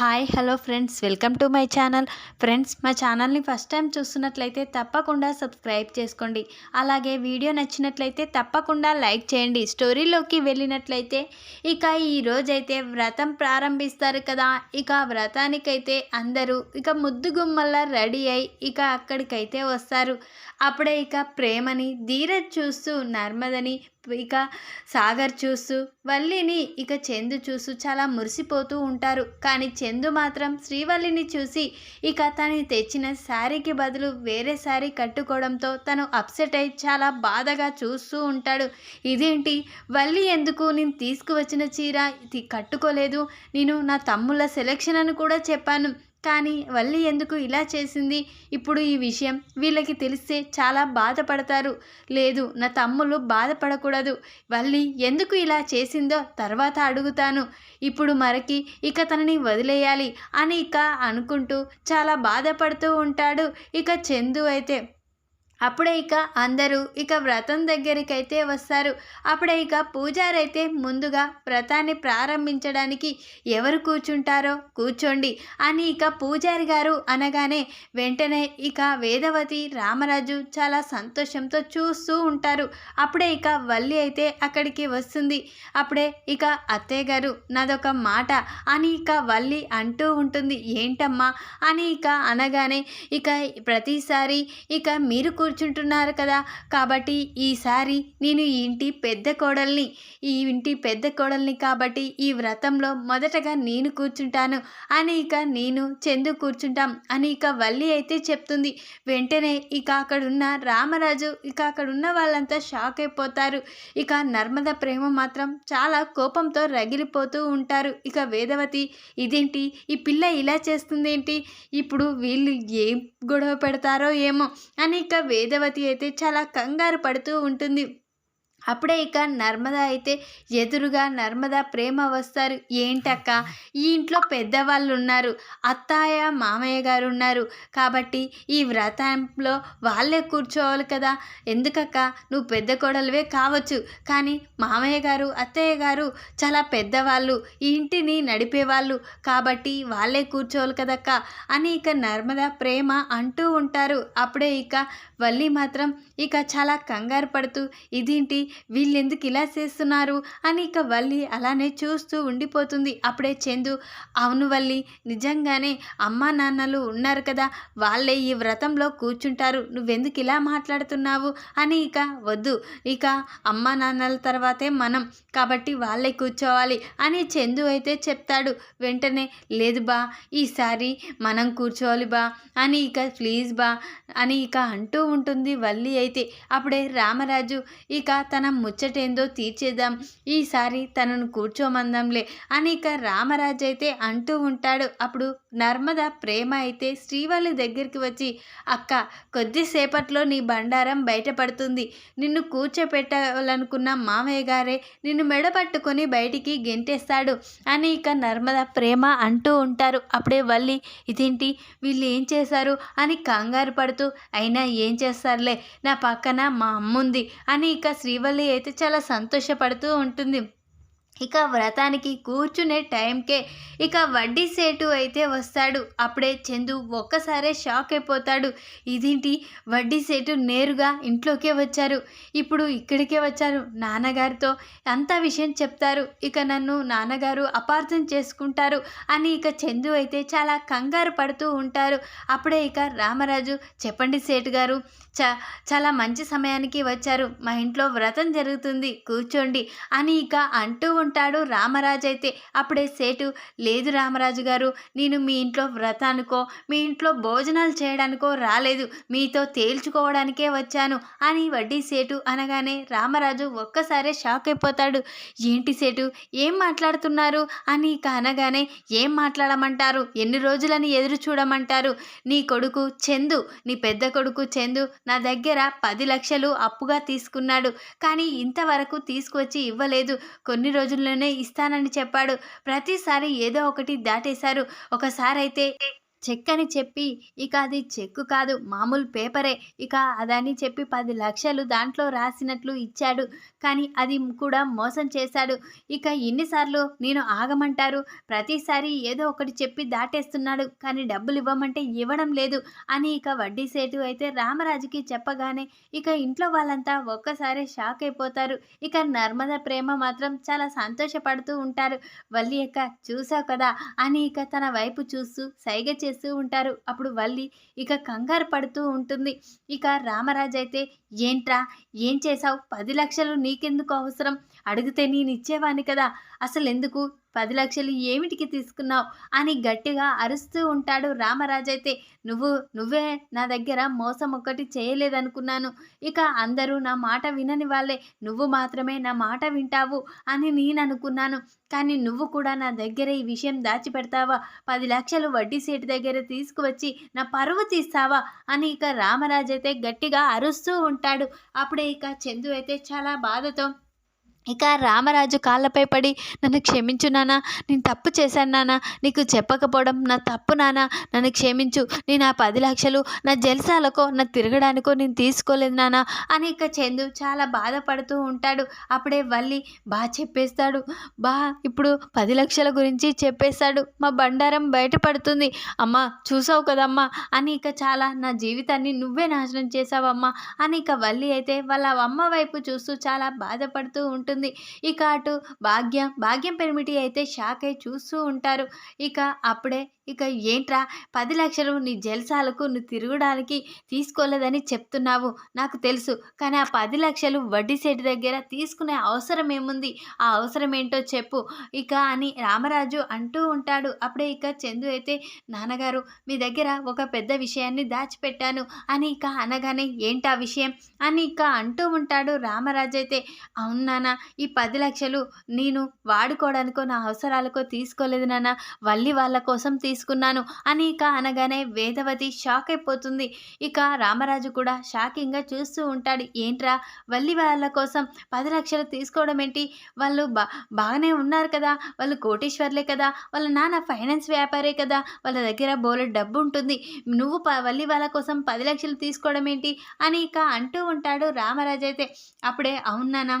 Hi hello friends welcome to my channel friends మా ఛానల్ని first time చూస్తున్నట్లయితే తప్పకుండా సబ్స్క్రైబ్ చేసుకోండి. అలాగే వీడియో నచ్చినట్లయితే తప్పకుండా లైక్ చేయండి. స్టోరీలోకి వెళ్ళినట్లయితే ఇక ఈ రోజైతే వ్రతం ప్రారంభిస్తారు కదా. ఇక వ్రతానికైతే అందరూ ఇక ముద్దుగుమ్మల్లా రెడీ అయి ఇక అక్కడికైతే వస్తారు. అప్పుడే ఇక ప్రేమని ధీరజ్ చూస్తూ నర్మదని ఇక సాగర్ చూస్తూ వల్లిని ఇక చందు చూస్తూ చాలా మురిసిపోతూ ఉంటారు. కానీ చందు మాత్రం శ్రీవల్లిని చూసి ఇక తను తెచ్చిన శారీకి బదులు వేరే శారీ కట్టుకోవడంతో తను అప్సెట్ అయి చాలా బాధగా చూస్తూ ఉంటాడు. ఇదేంటి? వల్లి ఎందుకు నేను తీసుకువచ్చిన చీర ఇది కట్టుకోలేదు? నేను నా తమ్ముళ్ళ సెలెక్షన్ అని కూడా చెప్పాను. కానీ వల్లి ఎందుకు ఇలా చేసింది? ఇప్పుడు ఈ విషయం వీళ్ళకి తెలిస్తే చాలా బాధపడతారు. లేదు నా తమ్ముళ్ళు బాధపడకూడదు. వల్లి ఎందుకు ఇలా చేసిందో తర్వాత అడుగుతాను. ఇప్పుడు మరకి ఇక తనని వదిలేయాలి అని ఇక అనుకుంటూ చాలా బాధపడుతూ ఉంటాడు. ఇక చందు అయితే అప్పుడే ఇక అందరూ ఇక వ్రతం దగ్గరికైతే వస్తారు. అప్పుడే ఇక పూజారైతే ముందుగా వ్రతాన్ని ప్రారంభించడానికి ఎవరు కూర్చుంటారో కూర్చోండి అని ఇక పూజారి గారు అనగానే వెంటనే ఇక వేదవతి రామరాజు చాలా సంతోషంతో చూస్తూ ఉంటారు. అప్పుడే ఇక వల్లి అయితే అక్కడికి వస్తుంది. అప్పుడే ఇక అత్తయ్య గారు నాదొక మాట అని ఇక వల్లి అంటూ ఉంటుంది. ఏంటమ్మా? అని ఇక అనగానే ఇక ప్రతిసారి ఇక మీరు కూర్చుంటున్నారు కదా. కాబట్టి ఈసారి నేను ఈ ఇంటి పెద్ద కోడల్ని ఈ ఇంటి పెద్ద కోడల్ని కాబట్టి ఈ వ్రతంలో మొదటగా నేను కూర్చుంటాను. అని ఇక నేను చందు కూర్చుంటాం అని ఇక వల్లి అయితే చెప్తుంది. వెంటనే ఇక అక్కడున్న రామరాజు ఇక అక్కడున్న వాళ్ళంతా షాక్ అయిపోతారు. ఇక నర్మద ప్రేమ మాత్రం చాలా కోపంతో రగిలిపోతూ ఉంటారు. ఇక వేదవతి ఇదేంటి? ఈ పిల్ల ఇలా చేస్తుందేంటి? ఇప్పుడు వీళ్ళు ఏం గొడవ పెడతారో ఏమో? అని ఇక వేదవతి అయితే చాలా కంగారు పడుతూ ఉంటుంది. అప్పుడే ఇక నర్మద అయితే ఎదురుగా నర్మద ప్రేమ వస్తారు. ఏంటక్క? ఈ ఇంట్లో పెద్దవాళ్ళు ఉన్నారు అత్తాయ మామయ్య గారు ఉన్నారు కాబట్టి ఈ వ్రతంలో వాళ్ళే కూర్చోవాలి కదా? ఎందుకక్క? నువ్వు పెద్ద కోడలువే కావచ్చు. కానీ మామయ్య గారు అత్తయ్య గారు చాలా పెద్దవాళ్ళు. ఈ ఇంటిని నడిపేవాళ్ళు. కాబట్టి వాళ్ళే కూర్చోవాలి కదక్క? అని ఇక నర్మద ప్రేమ అంటూ ఉంటారు. అప్పుడే ఇక వల్లి మాత్రం ఇక చాలా కంగారు పడుతూ ఇదేంటి? వీళ్ళెందుకు ఇలా చేస్తున్నారు? అని ఇక వల్లి అలానే చూస్తూ ఉండిపోతుంది. అప్పుడే చందు అవును వల్లి నిజంగానే అమ్మా నాన్నలు ఉన్నారు కదా వాళ్ళే ఈ వ్రతంలో కూర్చుంటారు. నువ్వెందుకు ఇలా మాట్లాడుతున్నావు? అని ఇక వద్దు. ఇక అమ్మా నాన్నల తర్వాతే మనం. కాబట్టి వాళ్ళే కూర్చోవాలి అని చందు అయితే చెప్తాడు. వెంటనే లేదు బా ఈసారి మనం కూర్చోవాలి బా అని ఇక ప్లీజ్ బా అని ఇక అంటూ ఉంటుంది వల్లి అయితే. అప్పుడే రామరాజు ఇక తన ముచ్చటేందో తీర్చేద్దాం. ఈసారి తనను కూర్చోమందాంలే. అని ఇక రామరాజు అయితే అంటూ ఉంటాడు. అప్పుడు నర్మద ప్రేమ అయితే శ్రీవాళ్ళ దగ్గరికి వచ్చి అక్క కొద్దిసేపట్లో నీ బండారం బయటపడుతుంది. నిన్ను కూర్చోపెట్టాలనుకున్న మామయ్య గారే నిన్ను మెడపట్టుకొని బయటికి గెంటేస్తాడు అని ఇక నర్మద ప్రేమ అంటూ ఉంటారు. అప్పుడే వల్లి ఇదేంటి? వీళ్ళు ఏం చేశారు? అని కంగారు పడుతూ అయినా ఏం చేస్తారులే. నా పక్కన మా అమ్ముంది అని ఇక శ్రీవల్లి అయితే చాలా సంతోషపడుతూ ఉంటుంది. ఇక వ్రతానికి కూర్చునే టైంకే ఇక వడ్డీ సేటు అయితే వస్తాడు. అప్పుడే చందు ఒక్కసారే షాక్ అయిపోతాడు. ఇదేంటి? వడ్డీ సేటు నేరుగా ఇంట్లోకే వచ్చారు. ఇప్పుడు ఇక్కడికే వచ్చారు నాన్నగారితో అంతా విషయం చెప్తారు. ఇక నన్ను నాన్నగారు అపార్థం చేసుకుంటారు అని ఇక చందు అయితే చాలా కంగారు పడుతూ ఉంటారు. అప్పుడే ఇక రామరాజు చెప్పండి సేటు గారు చ చాలా మంచి సమయానికి వచ్చారు. మా ఇంట్లో వ్రతం జరుగుతుంది. కూర్చోండి అని ఇక అంటూ ఉంటాడు రామరాజు అయితే అప్పుడే సేటు లేదు రామరాజు గారు నేను మీ ఇంట్లో వ్రతానికో మీ ఇంట్లో భోజనాలు చేయడానికో రాలేదు మీతో తేల్చుకోవడానికే వచ్చాను అని వడ్డీ సేటు అనగానే రామరాజు ఒక్కసారే షాక్ అయిపోతాడు. ఏంటి సేటు ఏం మాట్లాడుతున్నారు? అని ఇక అనగానే ఏం మాట్లాడమంటారు? ఎన్ని రోజులని ఎదురు చూడమంటారు? నీ కొడుకు చందు నీ పెద్ద కొడుకు చందు నా దగ్గర పది లక్షలు అప్పుగా తీసుకున్నాడు కానీ ఇంతవరకు తీసుకువచ్చి ఇవ్వలేదు. కొన్ని రోజులు రోజుల్లోనే ఇస్తానని చెప్పాడు. ప్రతిసారి ఏదో ఒకటి దాటేశారు. ఒకసారి అయితే చెక్ అని చెప్పి ఇక అది చెక్కు కాదు మామూలు పేపరే. ఇక అదని చెప్పి పది లక్షలు దాంట్లో రాసినట్లు ఇచ్చాడు. కానీ అది కూడా మోసం చేశాడు. ఇక ఎన్నిసార్లు నేను ఆగమంటారు? ప్రతిసారి ఏదో ఒకటి చెప్పి దాటేస్తున్నాడు. కానీ డబ్బులు ఇవ్వమంటే ఇవ్వడం లేదు అని ఇక వడ్డీ సేటు అయితే రామరాజుకి చెప్పగానే ఇక ఇంట్లో వాళ్ళంతా ఒక్కసారి షాక్ అయిపోతారు. ఇక నర్మద ప్రేమ మాత్రం చాలా సంతోషపడుతూ ఉంటారు. వల్లి ఇక చూసావు కదా? అని ఇక తన వైపు చూస్తూ సైగ చేస్తూ ఉంటారు. అప్పుడు వల్లి ఇక కంగారు పడుతూ ఉంటుంది. ఇక రామరాజు అయితే ఏంట్రా? ఏం చేసావు పది లక్షలు నీకెందుకు అవసరం? అడిగితే నేను ఇచ్చేవాని కదా. అసలు ఎందుకు పది లక్షలు ఏమిటికి తీసుకున్నావు? అని గట్టిగా అరుస్తూ ఉంటాడు రామరాజు అయితే నువ్వు నువ్వే నా దగ్గర మోసం ఒక్కటి చేయలేదనుకున్నాను. ఇక అందరూ నా మాట వినని వాళ్ళే. నువ్వు మాత్రమే నా మాట వింటావు అని నేను అనుకున్నాను కానీ నువ్వు కూడా నా దగ్గర ఈ విషయం దాచిపెడతావా? పది లక్షలు వడ్డీ సీటు దగ్గర తీసుకువచ్చి నా పరువు తీస్తావా? అని ఇక రామరాజు అయితే గట్టిగా అరుస్తూ ఉంటాడు. అప్పుడే ఇక చందు అయితే చాలా బాధతో ఇక రామరాజు కాళ్ళపై పడి నన్ను క్షమించు నాన్న నేను తప్పు చేశాను నాన్న నీకు చెప్పకపోవడం నా తప్పు నాన్న నన్ను క్షమించు నేను ఆ పది లక్షలు నా జల్సాలకో నా తిరగడానికో నేను తీసుకోలేదు నాన్న అని ఇక చందు చాలా బాధపడుతూ ఉంటాడు. అప్పుడే వల్లి బా చెప్పేస్తాడు బా ఇప్పుడు పది లక్షల గురించి చెప్పేస్తాడు మా బండారం బయటపడుతుంది అమ్మా చూసావు కదమ్మా అని ఇక చాలా నా జీవితాన్ని నువ్వే నాశనం చేసావమ్మా అని ఇక వల్లి అయితే వాళ్ళ అమ్మ వైపు చూస్తూ చాలా బాధపడుతూ ఉంటుంది ఇక అటు భాగ్యం భాగ్యం పెరిమిటి అయితే షాక్ అయి చూస్తూ ఉంటారు. ఇక అప్పుడే ఇక ఏంట్రా? పది లక్షలు నీ జల్సాలకు నువ్వు తిరగడానికి తీసుకోలేదని చెప్తున్నావు. నాకు తెలుసు. కానీ ఆ పది లక్షలు వడ్డీ సెట్ దగ్గర తీసుకునే అవసరం ఏముంది ఆ అవసరం ఏంటో చెప్పు. ఇక అని రామరాజు అంటూ ఉంటాడు. అప్పుడే ఇక చందు అయితే నాన్నగారు మీ దగ్గర ఒక పెద్ద విషయాన్ని దాచిపెట్టాను. అని ఇక అనగానే ఏంటా విషయం? అని ఇక అంటూ ఉంటాడు రామరాజు అయితే అవును నాన్న ఈ పది లక్షలు నేను వాడుకోవడానికో నా అవసరాలకో తీసుకోలేదు నాన్న. వల్లి వాళ్ళ కోసం తీసుకున్నాను. అని ఇక అనగానే వేదవతి షాక్ అయిపోతుంది. ఇక రామరాజు కూడా షాకింగ్గా చూస్తూ ఉంటాడు. ఏంట్రా? వల్లి వాళ్ళ కోసం పది లక్షలు తీసుకోవడం ఏంటి? వాళ్ళు బా బాగానే ఉన్నారు కదా. వాళ్ళు కోటీశ్వర్లే కదా. వాళ్ళ నాన్న ఫైనాన్స్ వ్యాపారే కదా. వాళ్ళ దగ్గర బోల డబ్బు ఉంటుంది. నువ్వు ప వల్లి వాళ్ళ కోసం పది లక్షలు తీసుకోవడం ఏంటి? అని ఇక అంటూ ఉంటాడు రామరాజు అయితే. అప్పుడే అవును నాన్న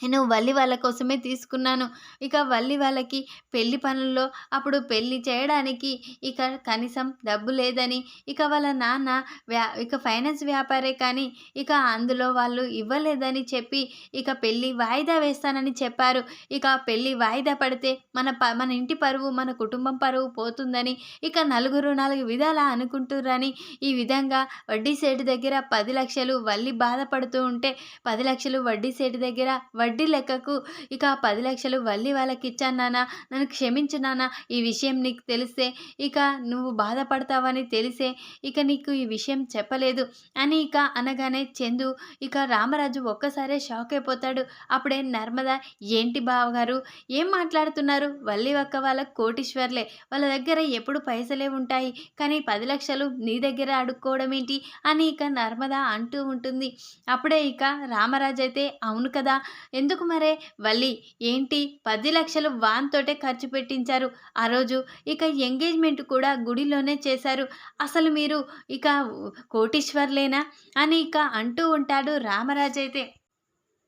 నేను వల్లి వాళ్ళ కోసమే తీసుకున్నాను. ఇక వల్లి వాళ్ళకి పెళ్ళి పనుల్లో అప్పుడు పెళ్ళి చేయడానికి ఇక కనీసం డబ్బు లేదని ఇక వాళ్ళ నాన్న వ్యా ఇక ఫైనాన్స్ వ్యాపారే కానీ ఇక అందులో వాళ్ళు ఇవ్వలేదని చెప్పి ఇక పెళ్ళి వాయిదా వేస్తానని చెప్పారు. ఇక పెళ్ళి వాయిదా పడితే మన ప మన ఇంటి పరువు మన కుటుంబం పరువు పోతుందని ఇక నలుగురు నాలుగు విధాలా అనుకుంటురని ఈ విధంగా వడ్డీ సేటు దగ్గర పది లక్షలు వల్లి బాధపడుతూ ఉంటే పది లక్షలు వడ్డీ సేటు దగ్గర వడ్డీ లెక్కకు ఇక పది లక్షలు వల్లి వాళ్ళకి ఇచ్చాను నాన్న నన్ను క్షమించు నాన్న ఈ విషయం నీకు తెలిస్తే ఇక నువ్వు బాధపడతావని తెలిసే ఇక నీకు ఈ విషయం చెప్పలేదు అని ఇక అనగానే చందు ఇక రామరాజు ఒక్కసారే షాక్ అయిపోతాడు. అప్పుడే నర్మద ఏంటి బావగారు ఏం మాట్లాడుతున్నారు? వల్లి ఒక్క వాళ్ళ కోటీశ్వర్లే వాళ్ళ దగ్గర ఎప్పుడు పైసలే ఉంటాయి కానీ పది లక్షలు నీ దగ్గర అడుక్కోవడం ఏంటి? అని ఇక నర్మద అంటూ ఉంటుంది. అప్పుడే ఇక రామరాజు అయితే అవును కదా ఎందుకు మరే? వల్లి ఏంటి? పది లక్షలు వాన్తోటే ఖర్చు పెట్టించారు. ఆ రోజు ఇక ఎంగేజ్మెంట్ కూడా గుడిలోనే చేశారు. అసలు మీరు ఇక కోటీశ్వర్లేనా? అని ఇక అంటూ ఉంటాడు రామరాజు అయితే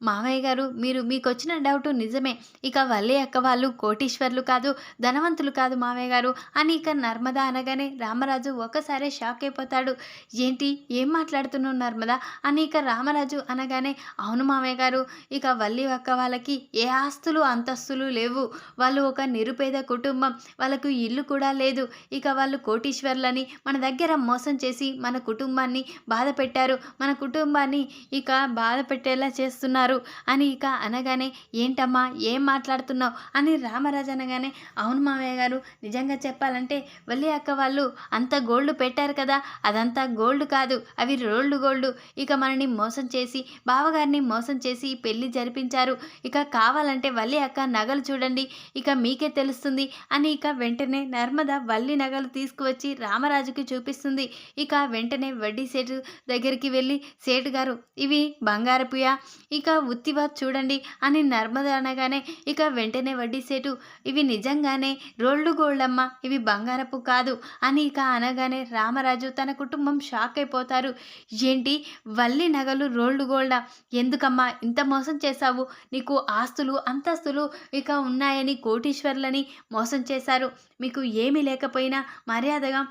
మామయ్య గారు మీరు మీకు వచ్చిన డౌట్ నిజమే. ఇక వల్లి అక్క వాళ్ళు కోటీశ్వర్లు కాదు ధనవంతులు కాదు మామయ్య గారు అని ఇక నర్మద అనగానే రామరాజు ఒక్కసారే షాక్ అయిపోతాడు. ఏంటి? ఏం మాట్లాడుతున్నావు నర్మద? అని ఇక రామరాజు అనగానే అవును మామయ్య గారు ఇక వల్లి అక్క వాళ్ళకి ఏ ఆస్తులు అంతస్తులు లేవు. వాళ్ళు ఒక నిరుపేద కుటుంబం వాళ్ళకు ఇల్లు కూడా లేదు. ఇక వాళ్ళు కోటీశ్వర్లని మన దగ్గర మోసం చేసి మన కుటుంబాన్ని బాధ పెట్టారు మన కుటుంబాన్ని ఇక బాధ పెట్టేలా చేస్తున్నారు. అని ఇక అనగానే ఏంటమ్మా ఏం మాట్లాడుతున్నావు? అని రామరాజు అనగానే అవును మామయ్య గారు నిజంగా చెప్పాలంటే వల్లి అక్క వాళ్ళు అంత గోల్డ్ పెట్టారు కదా అదంతా గోల్డ్ కాదు అవి రోల్డ్ గోల్డ్. ఇక మనని మోసం చేసి బావగారిని మోసం చేసి పెళ్ళి జరిపించారు. ఇక కావాలంటే వల్లి అక్క నగలు చూడండి ఇక మీకే తెలుస్తుంది అని ఇక వెంటనే నర్మద వల్లి నగలు తీసుకువచ్చి రామరాజుకి చూపిస్తుంది. ఇక వెంటనే వడ్డీ సేటు దగ్గరికి వెళ్ళి సేటు గారు ఇవి బంగారపుయా ఇక ఉత్తివా చూడండి అని నర్మద అనగానే ఇక వెంటనే వడ్డీ సేటు ఇవి నిజంగానే రోళ్ళు గోళ్ళమ్మ ఇవి బంగారపు కాదు అని ఇక అనగానే రామరాజు తన కుటుంబం షాక్ అయిపోతారు. ఏంటి? వల్లి నగలు రోళ్ళు గోల్డా? ఎందుకమ్మా ఇంత మోసం చేశావు? నీకు ఆస్తులు అంతస్తులు ఇక ఉన్నాయని కోటీశ్వర్లని మోసం చేశారు. మీకు ఏమీ లేకపోయినా మర్యాదగా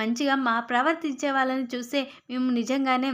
మంచిగా మా ప్రవర్తించే వాళ్ళని చూస్తే మేము నిజంగానే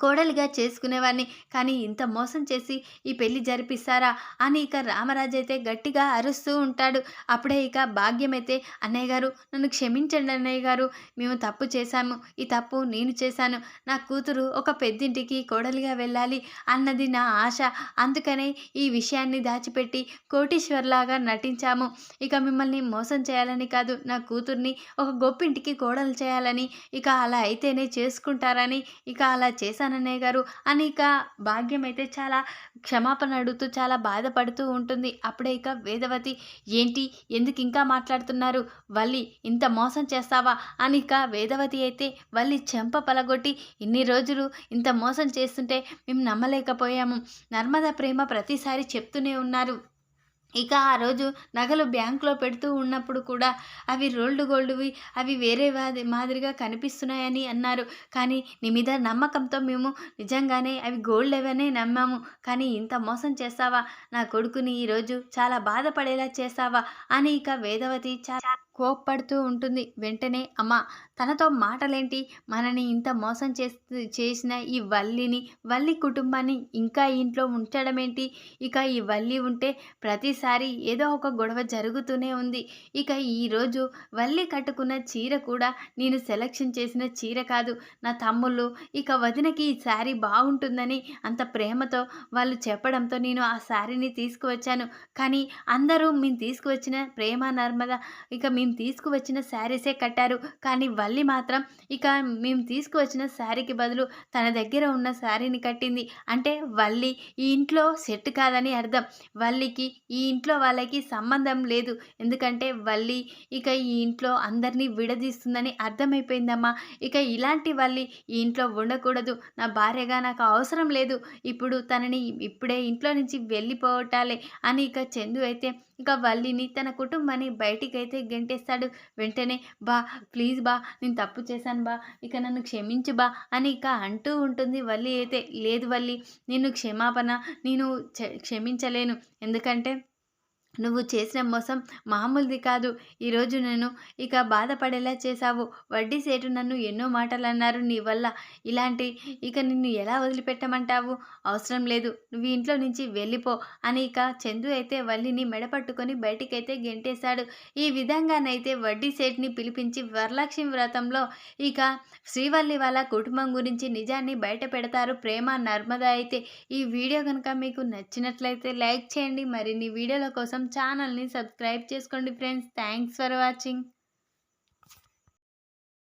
కోడలిగా చేసుకునేవాడిని కానీ ఇంత మోసం చేసి ఈ పెళ్ళి జరిపిస్తారా? అని ఇక రామరాజు అయితే గట్టిగా అరుస్తూ ఉంటాడు. అప్పుడే ఇక భాగ్యం అయితే అన్నయ్య గారు నన్ను క్షమించండి అన్నయ్య గారు. మేము తప్పు చేశాము. ఈ తప్పు నేను చేశాను. నా కూతురు ఒక పెద్దింటికి కోడలిగా వెళ్ళాలి అన్నది నా ఆశ. అందుకనే ఈ విషయాన్ని దాచిపెట్టి కోటీశ్వర్లాగా నటించాము. ఇక మిమ్మల్ని మోసం చేయాలని కాదు నా కూతుర్ని ఒక గొప్పింటికి కోడలు చేయాలని. ఇక అలా అయితేనే చేసుకుంటారని. ఇక అలా చేశానన్నయ్య గారు. అని ఇక భాగ్యం అయితే చాలా క్షమాపణ అడుగుతూ చాలా బాధపడుతూ ఉంటుంది. అప్పుడే ఇక వేదవతి ఏంటి? ఎందుకు ఇంకా మాట్లాడుతున్నారు? వల్లి ఇంత మోసం చేస్తావా? అని ఇక వేదవతి అయితే వల్లి చెంప పలగొట్టి ఇన్ని రోజులు ఇంత మోసం చేస్తుంటే మేము నమ్మలేకపోయాము. నర్మదా ప్రేమ ప్రతిసారి చెప్తూనే ఉన్నారు. ఇక ఆ రోజు నగలు బ్యాంకులో పెడుతూ ఉన్నప్పుడు కూడా అవి రోల్డ్ గోల్డ్వి అవి వేరే మాదిరిగా కనిపిస్తున్నాయని అన్నారు. కానీ నీ మీద నమ్మకంతో మేము నిజంగానే అవి గోల్డ్ అవనే నమ్మాము. కానీ ఇంత మోసం చేస్తావా నా కొడుకుని ఈరోజు చాలా బాధపడేలా చేస్తావా అని ఇక వేదవతి చాలా కోప్పడుతూ ఉంటుంది. వెంటనే అమ్మ తనతో మాటలేంటి? మనని ఇంత మోసం చేస్తూ చేసిన ఈ వల్లిని వల్లి కుటుంబాన్ని ఇంకా ఇంట్లో ఉంచడమేంటి? ఇక ఈ వల్లి ఉంటే ప్రతిసారి ఏదో ఒక గొడవ జరుగుతూనే ఉంది. ఇక ఈరోజు వల్లి కట్టుకున్న చీర కూడా నేను సెలక్షన్ చేసిన చీర కాదు. నా తమ్ముళ్ళు ఇక వదినకి ఈ శారీ బాగుంటుందని అంత ప్రేమతో వాళ్ళు చెప్పడంతో నేను ఆ శారీని తీసుకువచ్చాను. కానీ అందరూ మేము తీసుకువచ్చిన ప్రేమ నర్మద ఇక మేము తీసుకువచ్చిన శారీసే కట్టారు. కానీ వల్లి మాత్రం ఇక మేము తీసుకువచ్చిన శారీకి బదులు తన దగ్గర ఉన్న శారీని కట్టింది. అంటే వల్లి ఈ ఇంట్లో సెట్ కాదని అర్థం. వల్లికి ఈ ఇంట్లో వాళ్ళకి సంబంధం లేదు. ఎందుకంటే వల్లి ఇక ఈ ఇంట్లో అందరినీ విడదీస్తుందని అర్థమైపోయిందమ్మా. ఇక ఇలాంటి వల్లి ఈ ఇంట్లో ఉండకూడదు. నా భార్యగా నాకు అవసరం లేదు. ఇప్పుడు తనని ఇప్పుడే ఇంట్లో నుంచి వెళ్ళిపోవటాలే అని ఇక చందు అయితే ఇంకా వల్లిని తన కుటుంబాన్ని బయటికైతే గెంటేస్తాడు. వెంటనే బా ప్లీజ్ బా నేను తప్పు చేశాను బా ఇక నన్ను క్షమించు బా అని ఇక అంటూ ఉంటుంది వల్లి. అయితే లేదు వల్లి నేను క్షమాపణ నేను క్షమించలేను. ఎందుకంటే నువ్వు చేసిన మోసం మామూలుది కాదు. ఈరోజు నేను ఇక బాధపడేలా చేశావు. వడ్డీ సేటు నన్ను ఎన్నో మాటలు అన్నారు నీ వల్ల ఇలాంటి ఇక నిన్ను ఎలా వదిలిపెట్టమంటావు? అవసరం లేదు. నువ్వు ఇంట్లో నుంచి వెళ్ళిపో అని ఇక చందు అయితే వల్లిని మెడపట్టుకొని బయటికైతే గెంటేశాడు. ఈ విధంగానైతే వడ్డీ సేట్ని పిలిపించి వరలక్ష్మి వ్రతంలో ఇక శ్రీవల్లి వాళ్ళ కుటుంబం గురించి నిజాన్ని బయట పెడతారు ప్రేమ నర్మద అయితే. ఈ వీడియో కనుక మీకు నచ్చినట్లయితే లైక్ చేయండి. మరిన్ని వీడియోల కోసం కోసం ఛానల్ని సబ్స్క్రైబ్ చేసుకోండి ఫ్రెండ్స్. Thanks for watching.